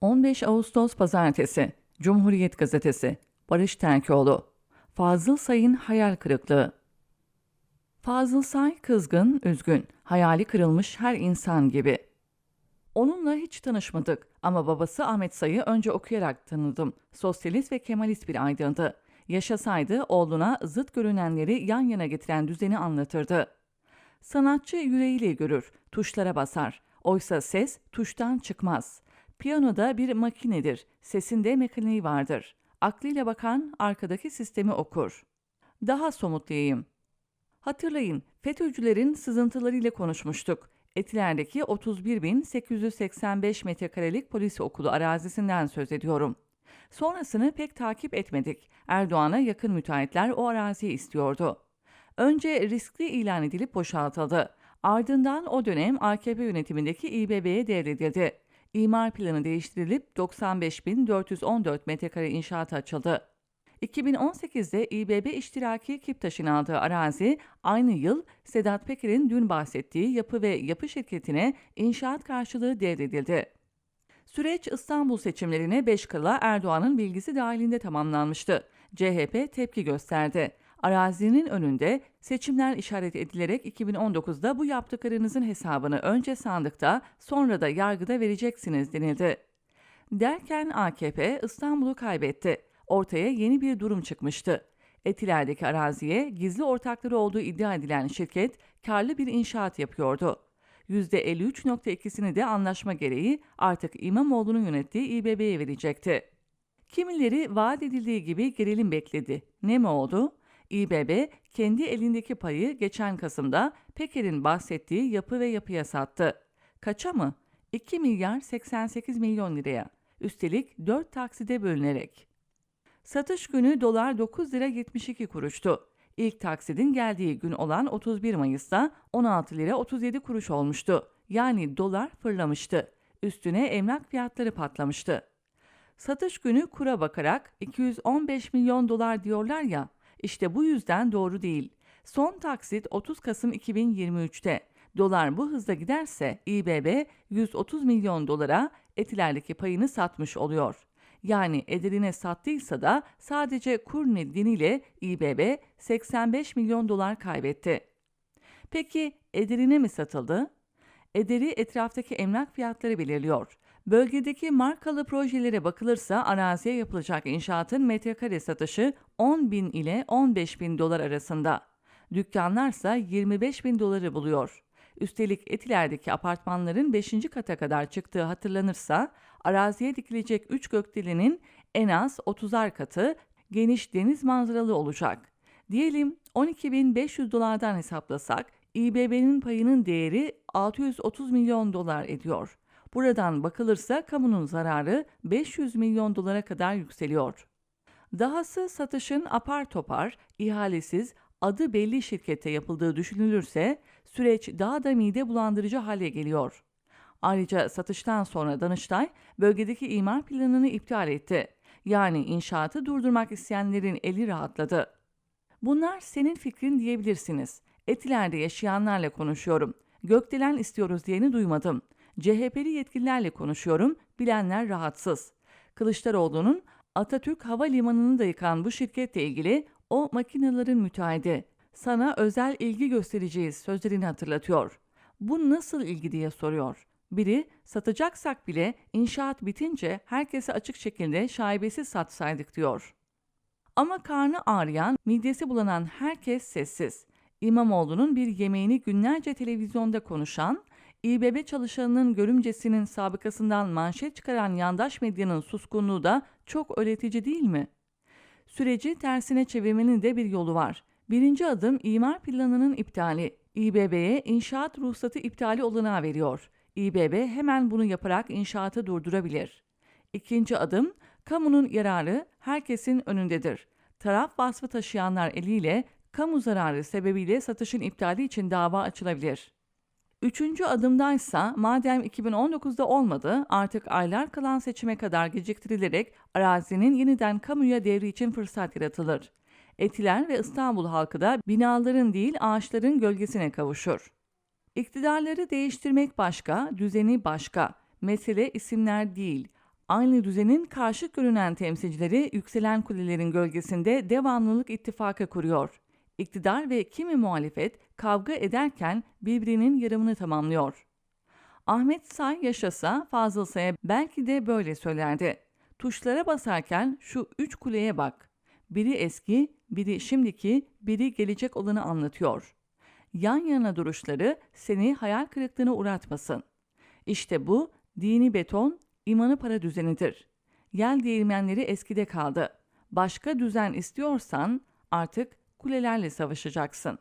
15 Ağustos Pazartesi Cumhuriyet Gazetesi Barış Terkoğlu Fazıl Say'ın hayal kırıklığı Fazıl Say kızgın, üzgün, hayali kırılmış her insan gibi. Onunla hiç tanışmadık ama babası Ahmet Say'ı önce okuyarak tanıdım. Sosyalist ve Kemalist bir aydındı. Yaşasaydı oğluna zıt görünenleri yan yana getiren düzeni anlatırdı. Sanatçı yüreğiyle görür, tuşlara basar. Oysa ses tuştan çıkmaz. Piyanoda bir makinedir, sesinde mekaniği vardır. Aklıyla bakan arkadaki sistemi okur. Daha somutlayayım. Hatırlayın, FETÖ'cülerin sızıntılarıyla konuşmuştuk. Etiler'deki 31.885 metrekarelik polis okulu arazisinden söz ediyorum. Sonrasını pek takip etmedik. Erdoğan'a yakın müteahhitler o araziyi istiyordu. Önce riskli ilan edilip boşaltıldı. Ardından o dönem AKP yönetimindeki İBB'ye devredildi. İmar planı değiştirilip 95.414 metrekare inşaat açıldı. 2018'de İBB iştiraki Kiptaş'ın aldığı arazi aynı yıl Sedat Peker'in dün bahsettiği yapı ve yapı şirketine inşaat karşılığı devredildi. Süreç İstanbul seçimlerine 5 kala Erdoğan'ın bilgisi dahilinde tamamlanmıştı. CHP tepki gösterdi. Arazinin önünde seçimler işaret edilerek 2019'da bu yaptıklarınızın hesabını önce sandıkta sonra da yargıda vereceksiniz denildi. Derken AKP İstanbul'u kaybetti. Ortaya yeni bir durum çıkmıştı. Etiler'deki araziye gizli ortakları olduğu iddia edilen şirket karlı bir inşaat yapıyordu. %53.2'sini de anlaşma gereği artık İmamoğlu'nun yönettiği İBB'ye verecekti. Kimileri vaat edildiği gibi gerilim bekledi. Ne mi oldu? İBB kendi elindeki payı geçen Kasım'da Peker'in bahsettiği yapı ve yapıya sattı. Kaça mı? 2 milyar 88 milyon liraya. Üstelik 4 takside bölünerek. Satış günü dolar 9 lira 72 kuruştu. İlk taksidin geldiği gün olan 31 Mayıs'ta 16 lira 37 kuruş olmuştu. Yani dolar fırlamıştı. Üstüne emlak fiyatları patlamıştı. Satış günü kura bakarak 215 milyon dolar diyorlar ya, işte bu yüzden doğru değil. Son taksit 30 Kasım 2023'te. Dolar bu hızda giderse İBB 130 milyon dolara etilerdeki payını satmış oluyor. Yani ederine sattıysa da sadece kur nedeniyle İBB 85 milyon dolar kaybetti. Peki ederine mi satıldı? Ederi etraftaki emlak fiyatları belirliyor. Bölgedeki markalı projelere bakılırsa araziye yapılacak inşaatın metrekare satışı 10 bin ile 15 bin dolar arasında. Dükkanlarsa 25 bin doları buluyor. Üstelik Etiler'deki apartmanların 5. kata kadar çıktığı hatırlanırsa araziye dikilecek 3 gökdelenin en az 30'ar katı geniş deniz manzaralı olacak. Diyelim 12.500 dolardan hesaplasak İBB'nin payının değeri 630 milyon dolar ediyor. Buradan bakılırsa kamunun zararı 500 milyon dolara kadar yükseliyor. Dahası satışın apar topar, ihalesiz, adı belli şirkete yapıldığı düşünülürse süreç daha da mide bulandırıcı hale geliyor. Ayrıca satıştan sonra Danıştay bölgedeki imar planını iptal etti. Yani inşaatı durdurmak isteyenlerin eli rahatladı. Bunlar senin fikrin diyebilirsiniz. Etiler'de yaşayanlarla konuşuyorum. Gökdelen istiyoruz diyeni duymadım. CHP'li yetkililerle konuşuyorum, bilenler rahatsız. Kılıçdaroğlu'nun Atatürk Havalimanı'nı da yıkan bu şirketle ilgili o makinelerin müteahhidi. Sana özel ilgi göstereceğiz sözlerini hatırlatıyor. Bu nasıl ilgi diye soruyor. Biri satacaksak bile inşaat bitince herkese açık şekilde şaibesiz satsaydık diyor. Ama karnı ağrıyan, midesi bulanan herkes sessiz. İmamoğlu'nun bir yemeğini günlerce televizyonda konuşan, İBB çalışanının görümcesinin sabıkasından manşet çıkaran yandaş medyanın suskunluğu da çok öğretici değil mi? Süreci tersine çevirmenin de bir yolu var. Birinci adım imar planının iptali. İBB'ye inşaat ruhsatı iptali olanağı veriyor. İBB hemen bunu yaparak inşaatı durdurabilir. İkinci adım, kamunun yararı herkesin önündedir. Taraf vasfı taşıyanlar eliyle kamu zararı sebebiyle satışın iptali için dava açılabilir. Üçüncü adımdaysa madem 2019'da olmadı artık aylar kalan seçime kadar geciktirilerek arazinin yeniden kamuya devri için fırsat yaratılır. Etiler ve İstanbul halkı da binaların değil ağaçların gölgesine kavuşur. İktidarları değiştirmek başka, düzeni başka. Mesele isimler değil. Aynı düzenin karşı görünen temsilcileri yükselen kulelerin gölgesinde devamlılık ittifakı kuruyor. İktidar ve kimi muhalefet kavga ederken birbirinin yarımını tamamlıyor. Ahmet Say yaşasa Fazıl Say'a belki de böyle söylerdi. Tuşlara basarken şu üç kuleye bak. Biri eski, biri şimdiki, biri gelecek olanı anlatıyor. Yan yana duruşları seni hayal kırıklığına uğratmasın. İşte bu dini beton, imanı para düzenidir. Yel değirmenleri eskide kaldı. Başka düzen istiyorsan artık kulelerle savaşacaksın.